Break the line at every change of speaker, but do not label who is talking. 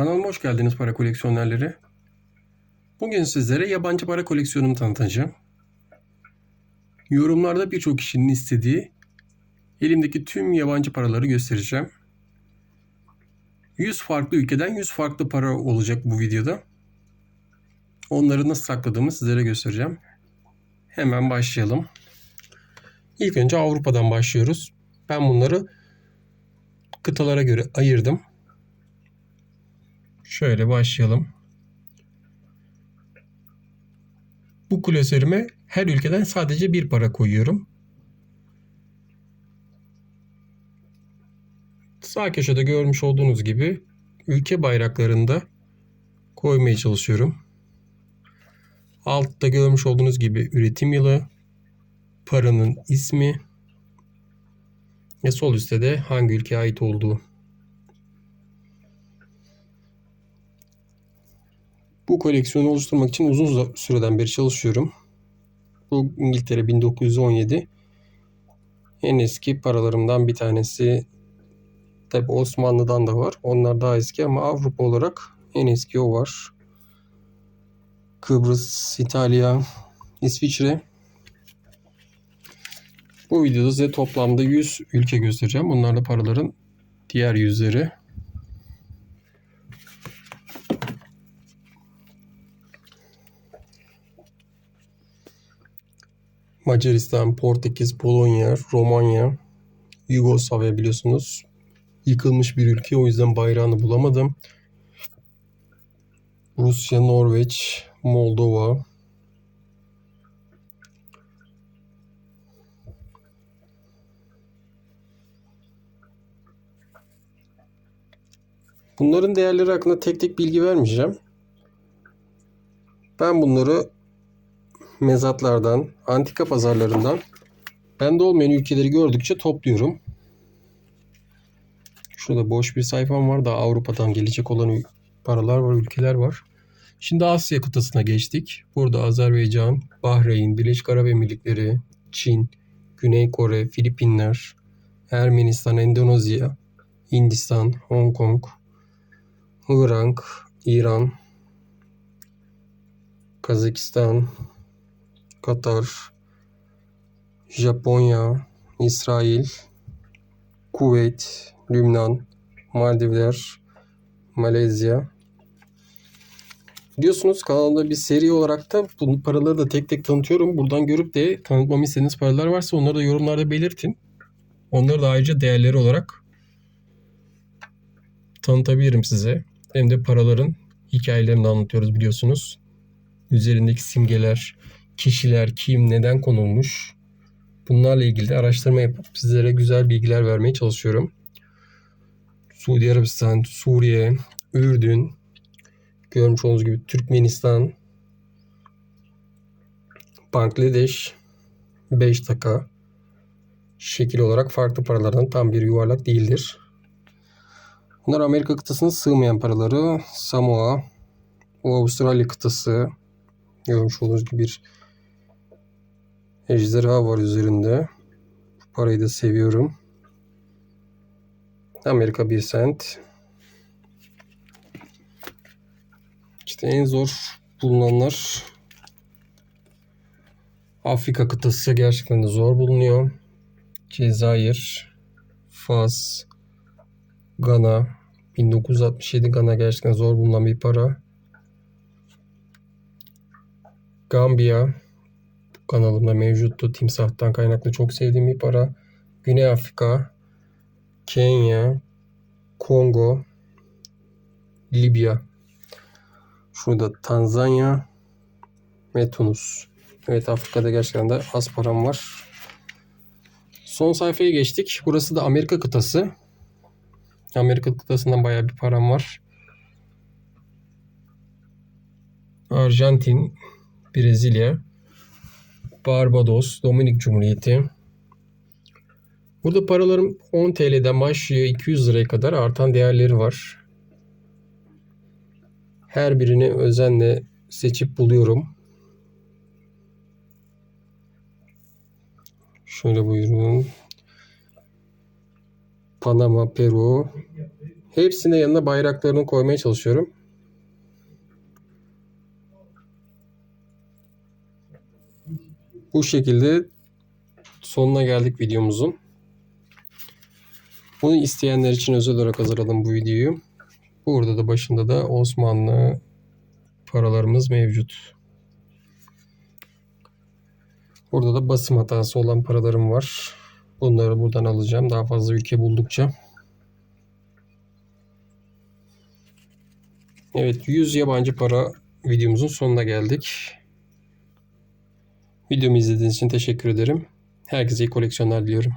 Kanalıma hoş geldiniz para koleksiyonerleri. Bugün sizlere yabancı para koleksiyonumu tanıtacağım. Yorumlarda birçok kişinin istediği elimdeki tüm yabancı paraları göstereceğim. 100 farklı ülkeden 100 farklı para olacak bu videoda. Onları nasıl sakladığımı sizlere göstereceğim. Hemen başlayalım. İlk önce Avrupa'dan başlıyoruz. Ben bunları kıtalara göre ayırdım. Şöyle başlayalım. Bu klasörüme her ülkeden sadece bir para koyuyorum. Sağ köşede görmüş olduğunuz gibi ülke bayraklarını da koymaya çalışıyorum. Altta görmüş olduğunuz gibi üretim yılı, paranın ismi ve sol üstte de hangi ülkeye ait olduğu. Bu koleksiyonu oluşturmak için uzun süreden beri çalışıyorum. Bu İngiltere 1917. En eski paralarımdan bir tanesi. Tabi Osmanlı'dan da var. Onlar daha eski ama Avrupa olarak en eski o var. Kıbrıs, İtalya, İsviçre. Bu videoda size toplamda 100 ülke göstereceğim. Bunlar da paraların diğer yüzleri. Macaristan, Portekiz, Polonya, Romanya, Yugoslavya biliyorsunuz. Yıkılmış bir ülke o yüzden bayrağını bulamadım. Rusya, Norveç, Moldova. Bunların değerleri hakkında tek tek bilgi vermeyeceğim. Ben bunları mezatlardan, antika pazarlarından bende olmayan ülkeleri gördükçe topluyorum. Şurada boş bir sayfam var. Daha Avrupa'dan gelecek olan paralar var, ülkeler var. Şimdi Asya kıtasına geçtik. Burada Azerbaycan, Bahreyn, Birleşik Arap Emirlikleri, Çin, Güney Kore, Filipinler, Ermenistan, Endonezya, Hindistan, Hong Kong, İran, İran, Kazakistan, Katar, Japonya, İsrail, Kuveyt, Lübnan, Maldivler, Malezya. Biliyorsunuz kanalda bir seri olarak da bu paraları da tek tek tanıtıyorum. Buradan görüp de tanıtmamı istediğiniz paralar varsa onları da yorumlarda belirtin. Onları da ayrıca değerleri olarak tanıtabilirim size. Hem de paraların hikayelerini anlatıyoruz biliyorsunuz. Üzerindeki simgeler, kişiler, kim, neden konulmuş bunlarla ilgili araştırma yapıp sizlere güzel bilgiler vermeye çalışıyorum. Suudi Arabistan, Suriye, Ürdün, görmüş olduğunuz gibi Türkmenistan, Bangladeş, 5 taka şekil olarak farklı paralardan tam bir yuvarlak değildir. Bunlar Amerika kıtasına sığmayan paraları. Samoa, o Avustralya kıtası, görmüş olduğunuz gibi bir ejderha var üzerinde. Bu parayı da seviyorum. Amerika 1 sent. İşte en zor bulunanlar Afrika kıtası gerçekten de zor bulunuyor. Cezayir, Fas, Gana, 1967 Gana gerçekten zor bulunan bir para. Gambiya kanalımda mevcuttu. Timsahtan kaynaklı çok sevdiğim bir para. Güney Afrika, Kenya, Kongo, Libya. Şurada Tanzanya ve Tunus. Evet Afrika'da gerçekten de az param var. Son sayfaya geçtik. Burası da Amerika kıtası. Amerika kıtasından bayağı bir param var. Arjantin, Brezilya, Barbados, Dominik Cumhuriyeti. Burada paralarım 10 TL'den başlıyor 200 liraya kadar artan değerleri var. Her birini özenle seçip buluyorum. Şöyle buyurun. Panama, Peru, Hepsine yanına bayraklarını koymaya çalışıyorum. Bu şekilde sonuna geldik videomuzun. Bunu isteyenler için özel olarak hazırladım bu videoyu. Burada da başında da Osmanlı paralarımız mevcut. Burada da basım hatası olan paralarım var. Bunları buradan alacağım. Daha fazla ülke buldukça. Evet 100 yabancı para videomuzun sonuna geldik. Videomu izlediğiniz için teşekkür ederim. Herkese iyi koleksiyonlar diliyorum.